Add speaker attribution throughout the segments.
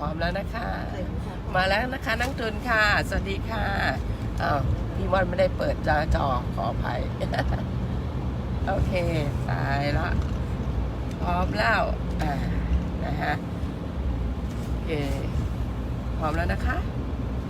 Speaker 1: พร้อมแล้วนะคะ มาแล้วนะคะนั่งทุนค่ะ สวัสดีค่ะอ้าวพี่มอนไม่ได้เปิดจอจอขออภัย โอเคตายละพร้อมแล้วอ่านะฮะโอเคพร้อมแล้วนะคะ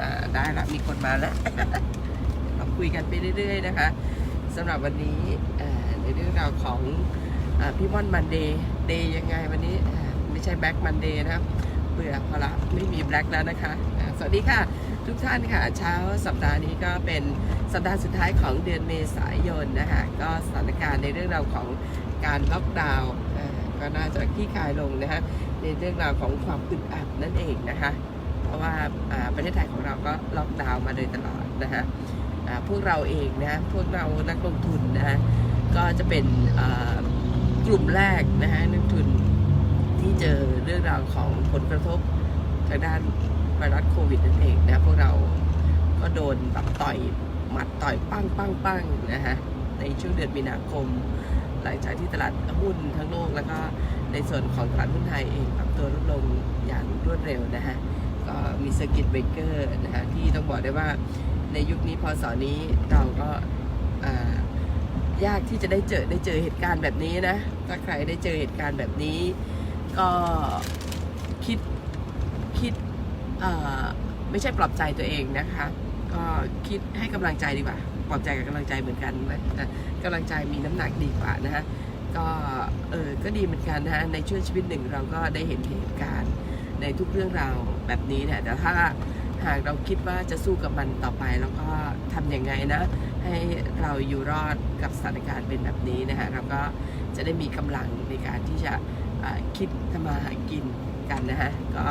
Speaker 1: อ่าได้ละมีคนมาแล้วเราคุยกันไปเรื่อยๆนะคะสำหรับวันนี้อ่าในเรื่องราวของอาพี่ม่อนมันเดย์เดย์ยังไงวันนี้อ่าไม่ใช่แบ็กมันเดย์นะครับ เบื่อพอละไม่มีแบล็กแล้วนะคะ สวัสดีค่ะ ทุกท่านค่ะ เช้าสัปดาห์นี้ก็เป็นสัปดาห์สุดท้ายของเดือนเมษายนนะคะ ก็สถานการณ์ในเรื่องราวของการล็อกดาวน์ก็น่าจะคลี่คลายลงนะคะในเรื่องราวของความอึดอัดนั่นเองนะคะ เพราะว่าประเทศไทยของเราก็ล็อกดาวน์มาโดยตลอดนะคะพวกเราเองนะพวกเรานักลงทุนนะก็จะเป็นกลุ่มแรกนะฮะนักทุน ที่เจอเรื่องราวของผลกระทบทางด้านไวรัสโควิดนั่นเองนะพวกเราก็โดนแบบต่อยหมัดต่อยปั้งปั้งปั้งนะฮะในช่วงเดือนมีนาคม หลังจากที่ตลาดหุ้นทั้งโลกแล้วก็ในส่วนของตลาดหุ้นไทยเองปรับตัวลดลงอย่างรวดเร็วนะฮะก็มีเซอร์กิตเบรกเกอร์นะฮะที่ต้องบอกได้ว่าในยุคนี้พศนี้เราก็ายากที่จะได้เจอได้เจอเหตุการณ์แบบนี้นะถ้าใครได้เจอเหตุการณ์แบบนี้ ก็คิดคิดไม่ใช่ปลอบใจตัวเองนะคะ ก็คิดให้กำลังใจดีกว่าปลอบใจกับกำลังใจเหมือนกันนะแต่กำลังใจมีน้ำหนักดีกว่านะฮะก็เออก็ดีเหมือนกันนะฮะในช่วงชีวิตหนึ่งเราก็ได้เห็นเหตุการณ์ในทุกเรื่องราวแบบนี้เนี่ยแต่ถ้าหากเราคิดว่าจะสู้กับมันต่อไปแล้วก็ทำยังไงนะ ให้เราอยู่รอดกับสถานการณ์เป็นแบบนี้นะฮะเราก็จะได้มีกำลังในการที่จะ คิดทำมาหากินกันนะฮะก็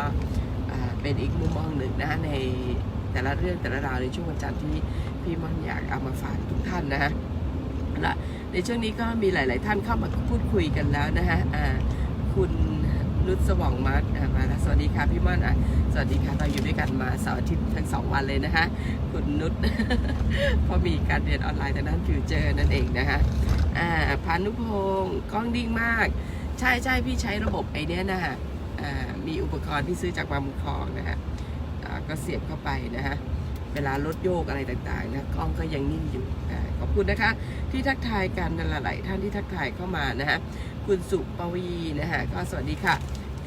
Speaker 1: เป็นอีกมุมมองหนึ่งนะฮะในแต่ละเรื่องแต่ละราวในช่วงวันจันทร์ที่พี่มอนอยากเอามาฝากทุกท่านนะฮะเอาละในช่วงนี้ก็มีหลาย ๆ ท่านเข้ามาพูดคุยกันแล้วนะฮะคุณนุชสว่องมัดอะมาแล้วสวัสดีค่ะพี่ม่อนอะสวัสดีค่ะเราอยู่ด้วยกันมาเสาร์อาทิตย์ทั้งสองวันเลยนะคะคุณนุชพราะมีการเรียนออนไลน์ทางด้านฟิวเจอร์นั่นเองนะคะอ่าพานุพงศ์กล้องดิ้งมาก ช่ใช่พี่ใช้ระบบไอเนี้ยนะฮะมีอุปกรณ์ที่ซื้อจากมามุคลองนะฮะก็เสียบเข้าไปนะฮะเวลารถโยกอะไรต่างๆนะกล้องก็ยังนิ่งอยู่ขอบคุณนะคะ ที่ทักทายกันหลายๆท่านที่ทักทายเข้ามานะฮะคุณสุปวีนะฮะก็สวัสดีค่ะ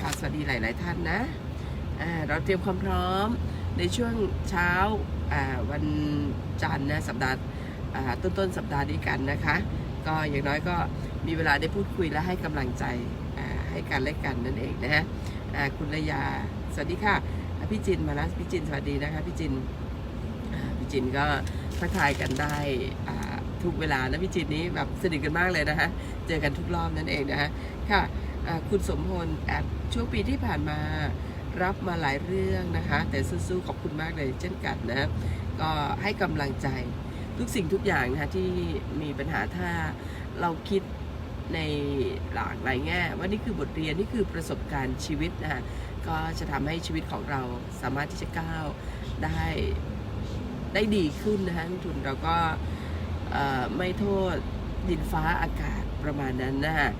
Speaker 1: ค่ะสวัสดีหลาย ๆ ท่านนะเราเตรียมความพร้อมในช่วงเช้าวันจันทร์นะสัปดาห์ต้นต้นๆสัปดาห์นี้กันนะคะ ก็อย่างน้อยก็ มีเวลาได้พูดคุยและให้กำลังใจให้กันและกันนั่นเองนะฮะคุณระยา สวัสดีค่ะ พี่จินมาแล้วพี่จินสวัสดีนะคะพี่จินพี่จินก็ทักทายกันได้ทุกเวลานะพี่จินนี้แบบสนิทกันมากเลยนะคะเจอกันทุกรอบนั่นเองนะฮะค่ะคุณสมพลแอดช่วงปีที่ผ่านมารับมาหลายเรื่องนะคะ แต่สู้ๆขอบคุณมากเลยเช่นกันนะก็ให้กำลังใจทุกสิ่งทุกอย่างนะคะที่มีปัญหาถ้าเราคิด ในหลากหลายแง่ ว่านี่คือบทเรียนนี่คือประสบการณ์ชีวิตนะคะก็จะทำให้ชีวิตของเราสามารถที่จะก้าวได้ได้ดีขึ้นนะคะทุนเราก็ไม่โทษดินฟ้าอากาศประมาณนั้นนะฮะ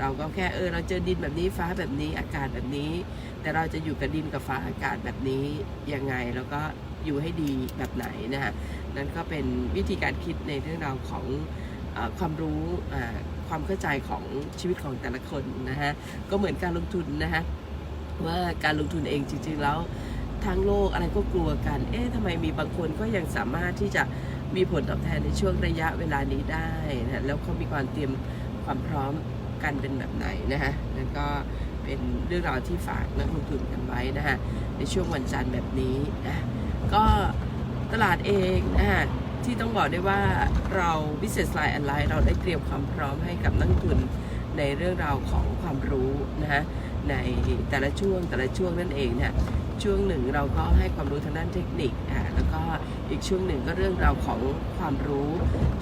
Speaker 1: เราก็แค่เออเราเจอดินแบบนี้ฟ้าแบบนี้อากาศแบบนี้ แต่เราจะอยู่กับดินกับฟ้าอากาศแบบนี้ยังไงแล้วก็อยู่ให้ดีแบบไหนนะฮะนั่นก็เป็นวิธีการคิดในเรื่องราวของออความรู้อ่า ความเข้าใจของชีวิตของแต่ละคนนะฮะก็เหมือนการลงทุนนะฮะว่าการลงทุนเองจริงๆแล้วทั้งโลกอะไรก็กลัวกัน เอ๊ะทำไมมีบางคนก็ยังสามารถที่จะมีผลตอบแทนในช่วงระยะเวลานี้ได้นะแล้วเขามีความเตรียมความพร้อมกันเป็นแบบไหนนะฮะนั่นก็เป็นเรื่องราวที่ฝากนักลงทุนกันไว้นะฮะในช่วงวันจันทร์แบบนี้นะก็ตลาดเองนะฮะ ที่ต้องบอกได้ว่าเรา Business Line and Line เราได้เตรียมความพร้อมให้กับนักลงทุนในเรื่องราวของความรู้นะฮะในแต่ละช่วงแต่ละช่วงนั่นเองเนี่ยช่วงหนึ่งเราก็ให้ความรู้ทางด้านเทคนิคอ่าแล้วก็อีกช่วงหนึ่งก็เรื่องราวของความรู้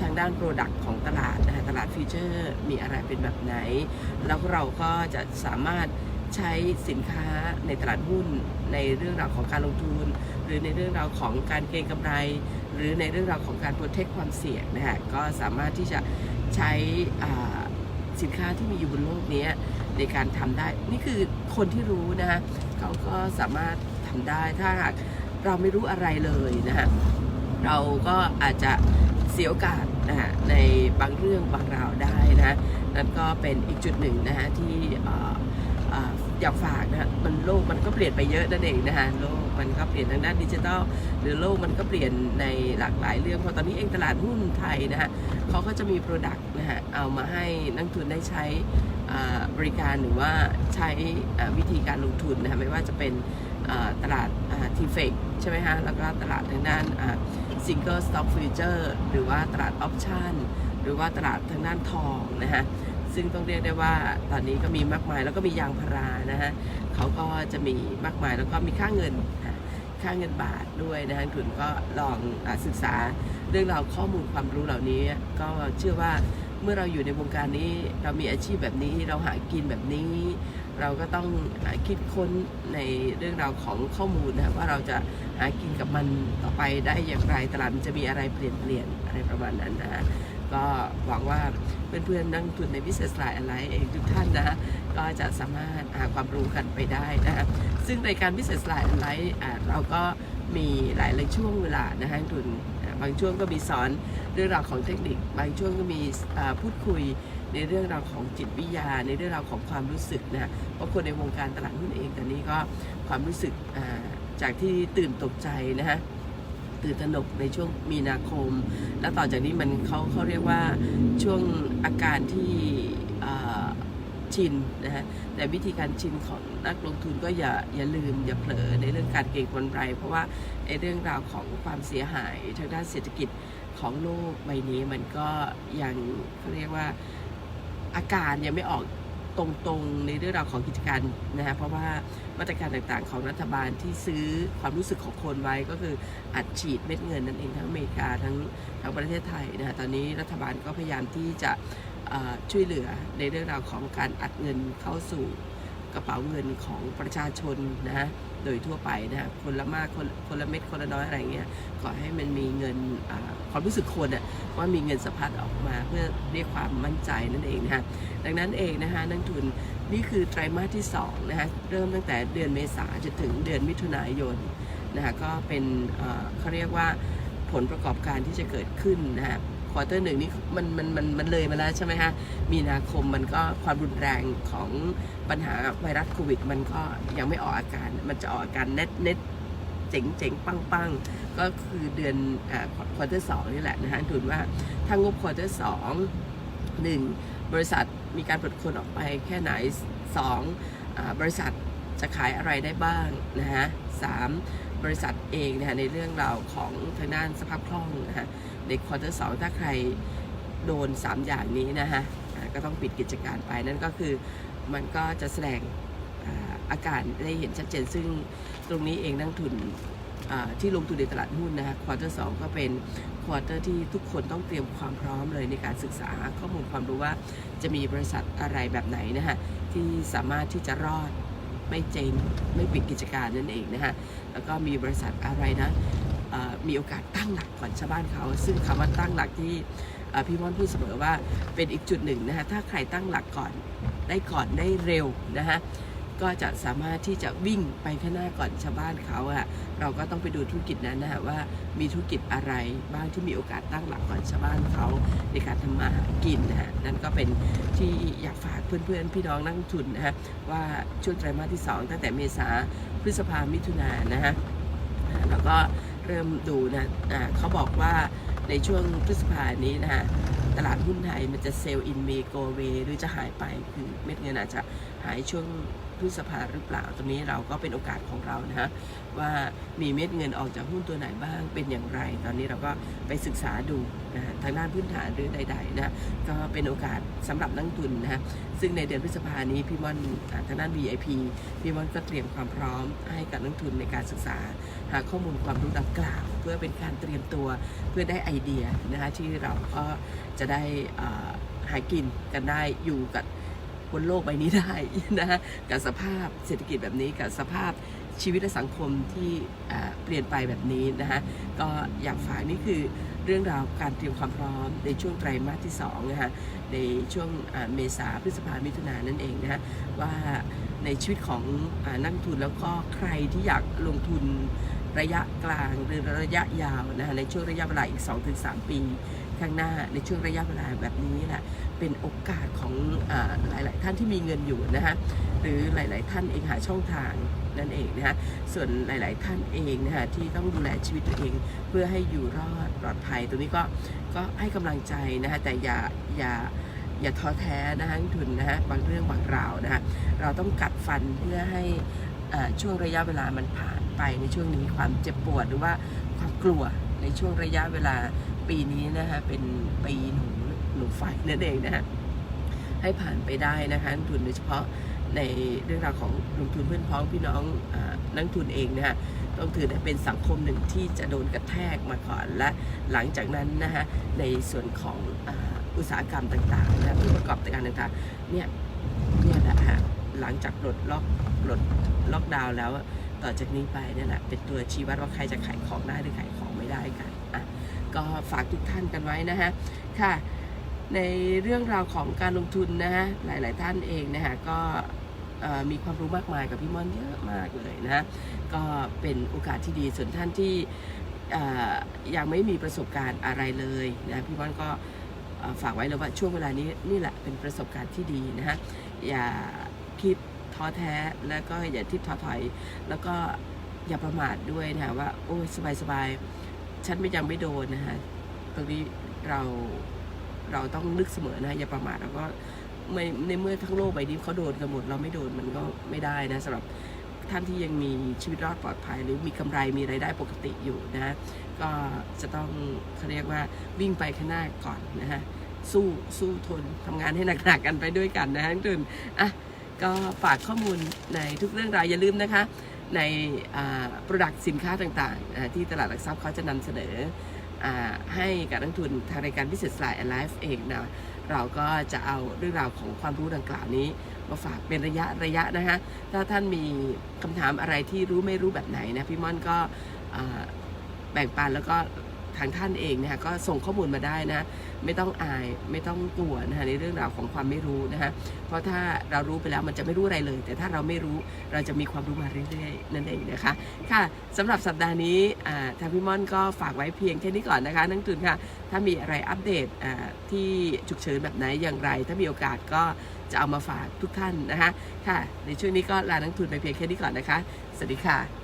Speaker 1: ทางด้านโปรดักต์ของตลาดนะฮะตลาดฟีเจอร์มีอะไรเป็นแบบไหน แล้วเราก็จะสามารถใช้สินค้าในตลาดหุ้นในเรื่องราวของการลงทุน รือในเรื่องราวของการเก็งกำไร หรือในเรื่องราวของการโปรเทคความเสี่ยงนะฮะก็สามารถที่จะใช้สินค้าที่มีอยู่บนโลกนี้ในการทำได้ นี่คือคนที่รู้นะฮะเขาก็สามารถทำได้ถ้าหากเราไม่รู้อะไรเลยนะฮะเราก็อาจจะเสียโอกาสนะฮะในบางเรื่องบางราวได้นะฮะนั่นก็เป็นอีกจุดหนึ่งนะฮะที่ อ่อเอ่ออยากฝากนะมันโลกมันก็เปลี่ยนไปเยอะนั่นเองนะฮะโลกมันก็เปลี่ยนทางด้านดิจิทัลหรือโลกมันก็เปลี่ยนในหลากหลายเรื่องเพราะตอนนี้เองตลาดหุ้นไทยนะฮะเขาก็จะมีโปรดักต์นะฮะเอามาให้นักทุนได้ใช้บริการหรือว่าใช้วิธีการลงทุนนะคะไม่ว่าจะเป็นตลาดทีเฟกใช่ไหมฮะแล้วก็ตลาดทางด้านซิงเกิลสต็อกฟิวเจอร์หรือว่าตลาดออปชันหรือว่าตลาดทางด้านทองนะฮะ ซึ่งต้องเรียกได้ว่าตอนนี้ก็มีมากมายแล้วก็มียางพารานะฮะเขาก็จะมีมากมายแล้วก็มีค่าเงินค่าเงินบาทด้วยนะฮะคุณก็ลองอศึกษาเรื่องราวข้อมูลความรู้เหล่านี้ ก็เชื่อว่าเมื่อเราอยู่ในวงการนี้เรามีอาชีพแบบนี้เราหากินแบบนี้ เราก็ต้องคิดค้นในเรื่องราวของข้อมูลนะว่าเราจะหากินกับมันต่อไปได้อย่างไรตลาดมันจะมีอะไรเปลี่ยนเปลี่ยนอะไรประมาณนั้นนะ ก็หวังว่าเพื่อนๆนักทุนใน Business Line อะไรเองทุกท่านนะ ก็จะสามารถหาความรู้กันไปได้นะฮะซึ่งในการ Business Line อะไรเราก็มีหลายๆช่วงเวลานะฮะทุนบางช่วงก็มีสอนเรื่องราวของเทคนิค บางช่วงก็มีพูดคุยในเรื่องราวของจิตวิทยา ในเรื่องราวของความรู้สึกนะเพราะคนในวงการตลาดหุ้นเองตอนนี้ก็ความรู้สึกจากที่ตื่นตกใจนะฮะ ตื่นตระหนกในช่วงมีนาคม แล้วต่อจากนี้มันเขาเขาเรียกว่าช่วงอาการที่ชินนะฮะแต่วิธีการชินของนักลงทุนก็อย่าอย่าลืมอย่าเผลอในเรื่องการเก็งกำไร เพราะว่าไอ้เรื่องราวของความเสียหายทางด้านเศรษฐกิจของโลกใบนี้มันก็ยังเขาเรียกว่าอาการยังไม่ออก ตรงๆในเรื่องราวของกิจการนะฮะเพราะว่ามาตรการต่างๆ ของรัฐบาลที่ซื้อความรู้สึกของคนไว้ก็คืออัดฉีดเม็ดเงินนั่นเองทั้งอเมริกาทั้งทั้งประเทศไทยนะฮะตอนนี้รัฐบาลก็พยายามที่จะช่วยเหลือในเรื่องราวของการอัดเงินเข้าสู่ กระเป๋าเงินของประชาชนนะโดยทั่วไปนะคนละมากคนคนละเม็ดคนละน้อยอะไรเงี้ยขอให้มันมีเงินความรู้สึกคนอะว่ามีเงินสะพัดออกมาเพื่อเรียกความมั่นใจนั่นเองนะฮะดังนั้นเองนะคะนักทุนนี่คือไตรมาสที่2นะฮะเริ่มตั้งแต่เดือนเมษาจนถึงเดือนมิถุนายนนะคะก็เป็นเอ่อเขาเรียกว่าผลประกอบการที่จะเกิดขึ้นนะฮะ ควอเตอร์หนึ่งนี่มันมันมันมันเลยมาแล้วใช่ไหมฮะมีนาคมมันก็ความรุนแรงของปัญหาไวรัสโควิด มันก็ยังไม่ออกอาการ มันจะออกอาการเน็ตเน็ตเจ๋งเจ๋งปังปังก็คือเดือนควอเตอร์สองนี่แหละนะฮะถือว่าถ้างบควอเตอร์สองหนึ่งบริษัทมีการปลดคนออกไปแค่ไหนสองบริษัทจะขายอะไรได้บ้างนะฮะสาม บริษัทเองนะฮะในเรื่องราวของทางด้านสภาพคล่องนะฮะในควอเตอร์สองถ้าใครโดน 3 อย่างนี้นะฮะก็ต้องปิดกิจการไปนั่นก็คือมันก็จะแสดงอาการได้เห็นชัดเจน ซึ่งตรงนี้เองนักทุนที่ลงทุนในตลาดหุ้นนะคะควอเตอร์สก็เป็นควอเตอร์ที่ทุกคนต้องเตรียมความพร้อมเลยในการศึกษาข้อมูลความรู้ว่าจะมีบริษัทอะไรแบบไหนนะฮะที่สามารถที่จะรอด ไม่เจ๊งไม่ปิดกิจการนั่นเองนะฮะแล้วก็มีบริษัทอะไรนะมีโอกาสตั้งหลักก่อนชาวบ้านเขา ซึ่งคำว่าตั้งหลักที่พี่ม่อนพูดเสมอว่าเป็นอีกจุดหนึ่งนะคะถ้าใครตั้งหลักก่อนได้ก่อนได้เร็วนะฮะ ก็จะสามารถที่จะวิ่งไปข้างหน้าก่อนชาวบ้านเขาอะเราก็ต้องไปดูธุรกิจนั้นนะฮะว่ามีธุรกิจอะไรบ้างที่มีโอกาสตั้งหลักก่อนชาวบ้านเขาในการทำมาหากินนะฮะนั่นก็เป็นที่อยากฝากเพื่อนๆพี่น้องนักทุนนะฮะว่าช่วงไตรมาสที่ 2 ตั้งแต่เมษาพฤษภามิถุนายนนะฮะอ่าแล้วก็เริ่มดูนะอ่าเขาบอกว่าในช่วงพฤษภานี้นะฮะตลาดหุ้นไทยมันจะเซลล์อินเมโกเวหรือจะหายไปคือเม็ดเงินอาจจะ หายช่วงพฤษภาหรือเปล่า ตรงนี้เราก็เป็นโอกาสของเรานะฮะว่ามีเม็ดเงินออกจากหุ้นตัวไหนบ้างเป็นอย่างไร ตอนนี้เราก็ไปศึกษาดูนะฮะทางด้านพื้นฐานหรือใดๆนะก็เป็นโอกาสสำหรับนักทุนนะฮะซึ่งในเดือนพฤษภานี้พี่ม่อนทางด้าน VIP พี่ม่อนก็เตรียมความพร้อมให้กับนักทุนในการศึกษา หาข้อมูลความรู้ดังกล่าว เพื่อเป็นการเตรียมตัวเพื่อได้ไอเดียนะคะที่เราก็จะได้อ่าหากินกันได้อยู่กับ บนโลกใบนี้ได้นะฮะกับสภาพเศรษฐกิจแบบนี้กับสภาพชีวิตและสังคมที่เปลี่ยนไปแบบนี้นะฮะก็อยากฝากนี่คือเรื่องราวการเตรียมความพร้อมในช่วงไตรมาสที่2นะฮะในช่วงเมษาพฤษภามิถุนายนนั่นเองนะฮะว่าในชีวิตของอนักลงทุนแล้วก็ใครที่อยากลงทุนระยะกลางหรือระยะยาวนะฮะในช่วงระยะเวลาอีก 2-3 ปี ข้างหน้าในช่วงระยะเวลาแบบนี้แหละเป็นโอกาสของอหลาย ๆ ท่านที่มีเงินอยู่นะฮะหรือหลาย ๆ ท่านเองหาช่องทางนั่นเองนะฮะส่วนหลาย ๆ ท่านเองนะฮะที่ต้องดูแลชีวิตตัวเอง เพื่อให้อยู่รอดปลอดภัยตรงนี้ก็ก็ให้กำลังใจนะฮะแต่อย่าอย่าอย่าท้อแท้นะฮะทุนนะฮะบางเรื่องบางราวนะฮะเราต้องกัดฟันเพื่อให้ช่วงระยะเวลามันผ่านไปในช่วงนี้ความเจ็บปวดหรือว่าความกลัวในช่วงระยะเวลา ปีนี้นะคะเป็นปีหนูหนูไฟนั่นเองนะฮะให้ผ่านไปได้นะคะนักทุนโดยเฉพาะในเรื่องราวของลงทุนเพื่อนพ้องพี่น้องอนักทุนเองนะฮะต้องถือได้เป็นสังคมหนึ่งที่จะโดนกระแทกมาก่อนและหลังจากนั้นนะฮะในส่วนของอ,อุตสาหกรรมต่างๆนะผู้ประกอบการต่างๆเนี่ยเนี่ยแหละฮะหลังจากปลดล็อกปลดล็อกดาวน์แล้ว ต่อจากนี้ไปเนี่ยแหละเป็นตัวชี้วัดว่าใครจะขายของได้หรือขายของไม่ได้กัน ก็ฝากทุกท่านกันไว้นะฮะค่ะในเรื่องราวของการลงทุนนะฮะหลาย ๆ ท่านเองนะฮะก็มีความรู้มากมายกับพี่ม่อนเยอะมากเลยนะะก็เป็นโอกาสที่ดีส่วนท่านที่ยังไม่มีประสบการณ์อะไรเลยนะพี่ม่อนก็ฝากไว้เลยว่าช่วงเวลานี้นี่แหละเป็นประสบการณ์ที่ดีนะฮะอย่าคิดท้อแท้แล้วก็อย่าทิพท้อถอย แล้วก็อย่าประมาทด้วยนะฮะว่าโอ้ยสบายๆ ฉันไม่ยังไม่โดนนะฮะตรงนี้เราเราต้องนึกเสมอนะอย่าประมาทแล้วก็ไม่ในเมื่อทั้งโลกใบนี้เขาโดนกันหมดเราไม่โดนมันก็ไม่ได้นะสำหรับท่านที่ยังมีชีวิตรอดปลอดภัย หรือมีกำไรมีไรายได้ปกติอยู่นะก็จะต้องเขาเรียกว่าวิ่งไปข้างหน้าก่อนนะฮะสู้สู้ทนทำงานให้หนักๆกันไปด้วยกันนะฮะทุกท่านอะก็ฝากข้อมูลในทุกเรื่องราวอย่าลืมนะคะ ในโปรดักต์สินค้าต่างๆ ที่ตลาดหลักทรัพย์เขาจะนำเสนอให้กับนักทุนทางรายการพิเศษสไลด์ Alive เองนะเราก็จะเอาเรื่องราวของความรู้ดังกล่าวนี้ มาฝากเป็นระยะระยะนะคะถ้าท่านมีคำถามอะไรที่รู้ไม่รู้แบบไหนนะพี่ม่อนก็แบ่งปันแล้วก็ ทางท่านเองนะคะก็ส่งข้อมูลมาได้นะ ไม่ต้องอายไม่ต้องกลัวนะคะในเรื่องราวของความไม่รู้นะคะเพราะถ้าเรารู้ไปแล้วมันจะไม่รู้อะไรเลย แต่ถ้าเราไม่รู้เราจะมีความรู้มาเรื่อยๆนั่นเองนะคะค่ะสำหรับสัปดาห์นี้อ่าทางพี่ม่อนก็ฝากไว้เพียงแค่นี้ก่อนนะคะนักทุนค่ะถ้ามีอะไรอัปเดตที่ฉุกเฉินแบบไหนอย่างไร ถ้ามีโอกาสก็จะเอามาฝากทุกท่านนะคะค่ะในช่วงนี้ก็ลานักทุนไปเพียงแค่นี้ก่อนนะคะ สวัสดีค่ะ